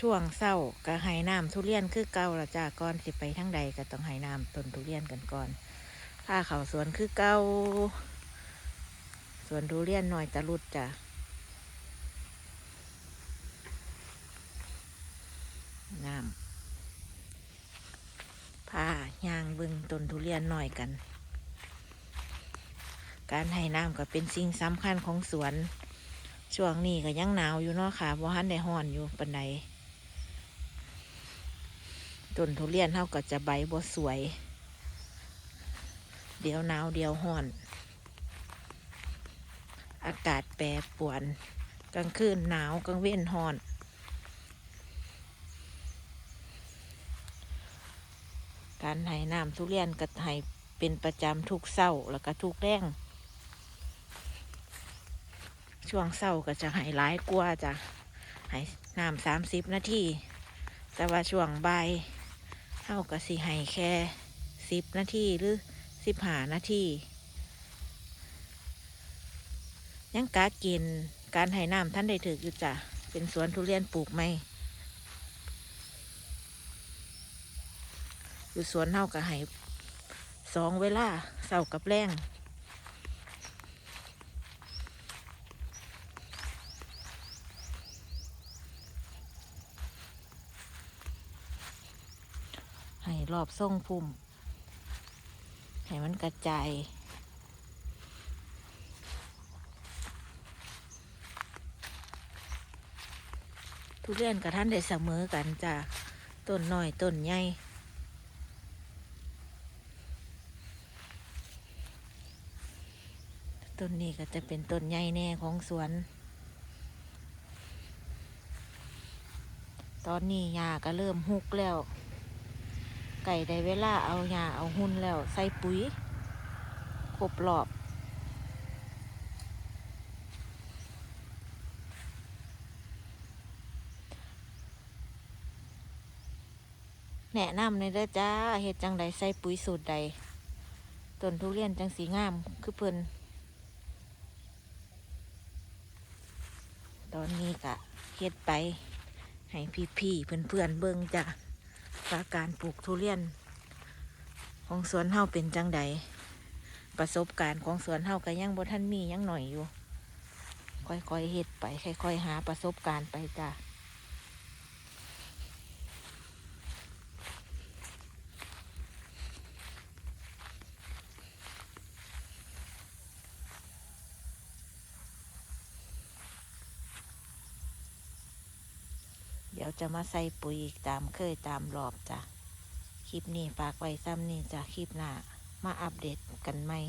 ช่วงเศร้าก็ให้น้ำทุเรียนคือเก่าละจ้าก่อนสิไปทั้งใดก็ต้องให้น้ำต้นทุเรียนกันก่อนถ้าเขาสวนคือเก่าสวนทุเรียนหน่อยตะลุดจ้ะน้ำพายางบึงต้นทุเรียนหน่อยกัน การให้น้ำก็เป็นสิ่งสำคัญของสวนช่วงนี้ก็ยังหนาวอยู่เนาะค่ะบ่ทันได้ฮ้อนอยู่ปันใด ต้นทุเรียนเท่าก็จะใบบ่สวย เดี๋ยวหนาวเดี๋ยวฮ้อน อากาศแปรปรวน กลางคืนหนาวกลางเว้นฮ้อน การให้น้ำทุเรียนก็ให้เป็นประจำทุกเศร้าแล้วก็ทุกแรงช่วงเศร้าก็จะให้หลายกว่าจ้ะให้น้ำสามสิบนาที แต่ว่าช่วงบ่าย เท่ากับสีไห้แค่สิบนาทีหรือสิบห้านาทียังกากินการไห้น้ำท่านได้ถืออยู่จ้ะเป็นสวนทุเรียนปลูกไหมอยู่สวนเน่ากับให้สองเวลาเสาร์กับแรง ให้รอบทรงพุ่มให้มันกระจายทุเรียนกับท่านได้เสมอกันจ้ะต้นหน้อยต้นใหญ่ต้นนี้ก็จะเป็นต้นใหญ่แน่ของสวน ตอนนี้หญ้าก็เริ่มหุกแล้ว ไก่ได้เวลาเอาหญ้าเอาหุ่นแล้วใส่ปุ๋ยครบรอบแนะนำในอยเด้อจ้าเฮ็ดจังใดใส่ปุ๋ยสูตรใดต้นทุเรียนจังสีงามคือเพิ่นตอนนี้กะเฮ็ดไป ให้พี่ๆเพื่อนๆเบิ่งจ้ะ ว่าการปลูกทุเรียน ของสวนเฮาเป็นจังใดประสบการณ์ของสวนเฮาก็ยังบ่ท่านมียังหน่อยอยู่ ค่อยๆเฮ็ดไป ค่อยๆหาประสบการณ์ไปจ้ะ เดี๋ยวจะมาใส่ปุ๋ยอีกตามเคยตามรอบจ้ะ คลิปนี้ฝากไว้ซ้ำนี่จ้ะ คลิปหน้า มาอัปเดตกันใหม่